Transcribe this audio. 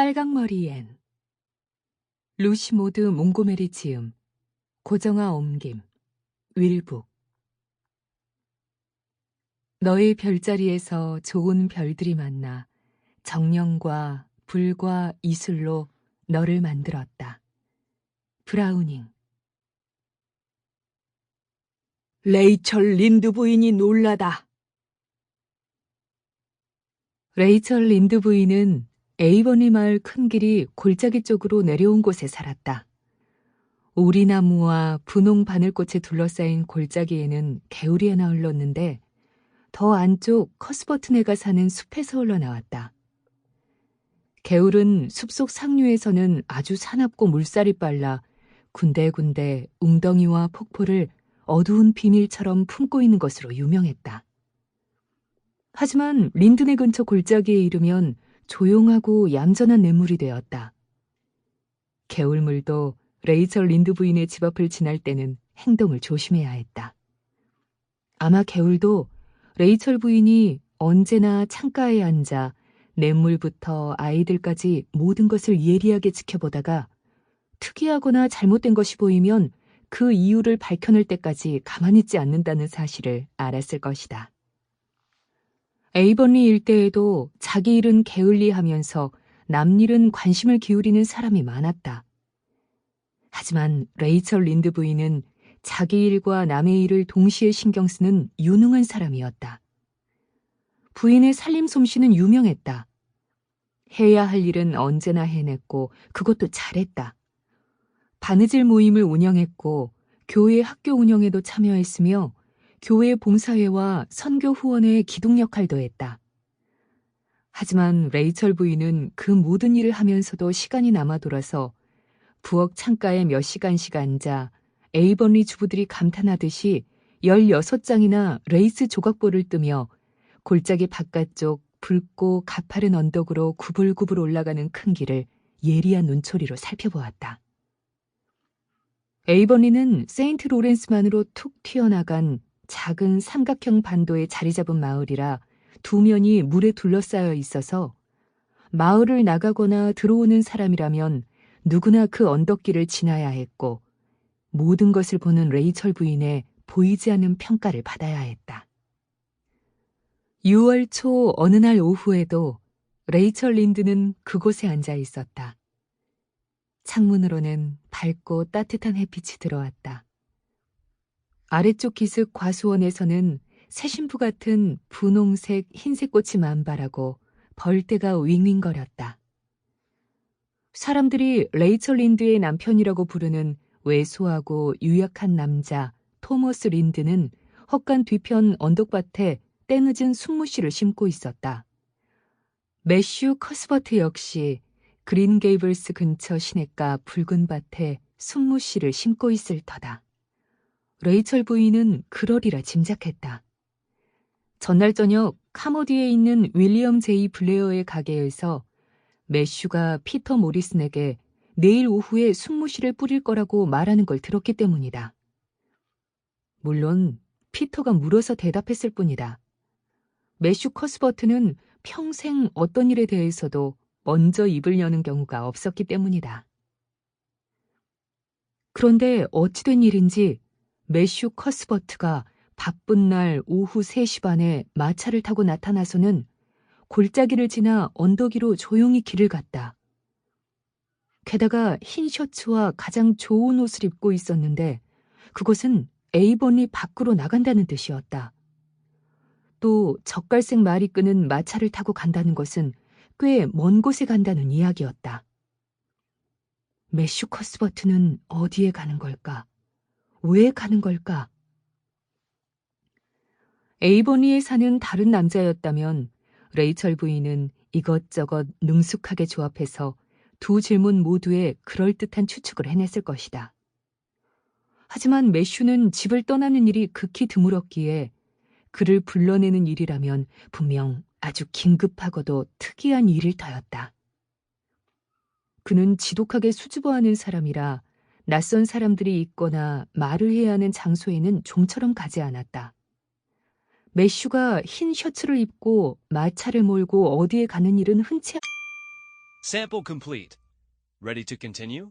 빨강머리 앤 루시 모드 몽고메리 지음 고정아 옮김 윌북 너의 별자리에서 좋은 별들이 만나 정령과 불과 이슬로 너를 만들었다. 브라우닝 레이철 린드 부인이 놀라다. 레이철 린드 부인은 에이버니 마을 큰 길이 골짜기 쪽으로 내려온 곳에 살았다. 오리나무와 분홍 바늘꽃에 둘러싸인 골짜기에는 개울이 하나 흘렀는데 더 안쪽 커스버튼애가 사는 숲에서 흘러나왔다. 개울은 숲속 상류에서는 아주 사납고 물살이 빨라 군데군데 웅덩이와 폭포를 어두운 비밀처럼 품고 있는 것으로 유명했다. 하지만 린든의 근처 골짜기에 이르면 조용하고 얌전한 냇물이 되었다. 개울물도 레이첼 린드 부인의 집 앞을 지날 때는 행동을 조심해야 했다. 아마 개울도 레이첼 부인이 언제나 창가에 앉아 냇물부터 아이들까지 모든 것을 예리하게 지켜보다가 특이하거나 잘못된 것이 보이면 그 이유를 밝혀낼 때까지 가만히 있지 않는다는 사실을 알았을 것이다. 에이번리 일대에도 자기 일은 게을리 하면서 남 일은 관심을 기울이는 사람이 많았다. 하지만 레이첼 린드 부인은 자기 일과 남의 일을 동시에 신경 쓰는 유능한 사람이었다. 부인의 살림 솜씨는 유명했다. 해야 할 일은 언제나 해냈고 그것도 잘했다. 바느질 모임을 운영했고 교회 학교 운영에도 참여했으며 교회 봉사회와 선교 후원의 기둥 역할도 했다. 하지만 레이철 부인은 그 모든 일을 하면서도 시간이 남아 돌아서 부엌 창가에 몇 시간씩 앉아 에이번리 주부들이 감탄하듯이 16장이나 레이스 조각볼을 뜨며 골짜기 바깥쪽 붉고 가파른 언덕으로 구불구불 올라가는 큰 길을 예리한 눈초리로 살펴보았다. 에이번리는 세인트 로렌스만으로 툭 튀어나간 작은 삼각형 반도에 자리 잡은 마을이라 두 면이 물에 둘러싸여 있어서 마을을 나가거나 들어오는 사람이라면 누구나 그 언덕길을 지나야 했고 모든 것을 보는 레이철 부인의 보이지 않는 평가를 받아야 했다. 6월 초 어느 날 오후에도 레이철 린드는 그곳에 앉아 있었다. 창문으로는 밝고 따뜻한 햇빛이 들어왔다. 아래쪽 기슭 과수원에서는 새 신부 같은 분홍색, 흰색 꽃이 만발하고 벌떼가 윙윙거렸다. 사람들이 레이철 린드의 남편이라고 부르는 왜소하고 유약한 남자 토머스 린드는 헛간 뒤편 언덕밭에 때늦은 순무씨를 심고 있었다. 매슈 커스버트 역시 그린 게이블스 근처 시냇가 붉은 밭에 순무씨를 심고 있을 터다. 레이철 부인은 그러리라 짐작했다. 전날 저녁 카모디에 있는 윌리엄 제이 블레어의 가게에서 매슈가 피터 모리슨에게 내일 오후에 순무실을 뿌릴 거라고 말하는 걸 들었기 때문이다. 물론 피터가 물어서 대답했을 뿐이다. 매슈 커스버트는 평생 어떤 일에 대해서도 먼저 입을 여는 경우가 없었기 때문이다. 그런데 어찌된 일인지 매슈 커스버트가 바쁜 날 오후 3시 반에 마차를 타고 나타나서는 골짜기를 지나 언덕 위로 조용히 길을 갔다. 게다가 흰 셔츠와 가장 좋은 옷을 입고 있었는데 그것은 에이번리 밖으로 나간다는 뜻이었다. 또 젓갈색 말이 끄는 마차를 타고 간다는 것은 꽤 먼 곳에 간다는 이야기였다. 매슈 커스버트는 어디에 가는 걸까? 왜 가는 걸까? 에이버니에 사는 다른 남자였다면 레이철 부인은 이것저것 능숙하게 조합해서 두 질문 모두에 그럴듯한 추측을 해냈을 것이다. 하지만 매슈는 집을 떠나는 일이 극히 드물었기에 그를 불러내는 일이라면 분명 아주 긴급하고도 특이한 일일 터였다. 그는 지독하게 수줍어하는 사람이라 낯선 사람들이 있거나 말을 해야 하는 장소에는 좀처럼 가지 않았다. 매슈가 흰 셔츠를 입고 마차를 몰고 어디에 가는 일은 흔치 Sample complete. Ready to continue?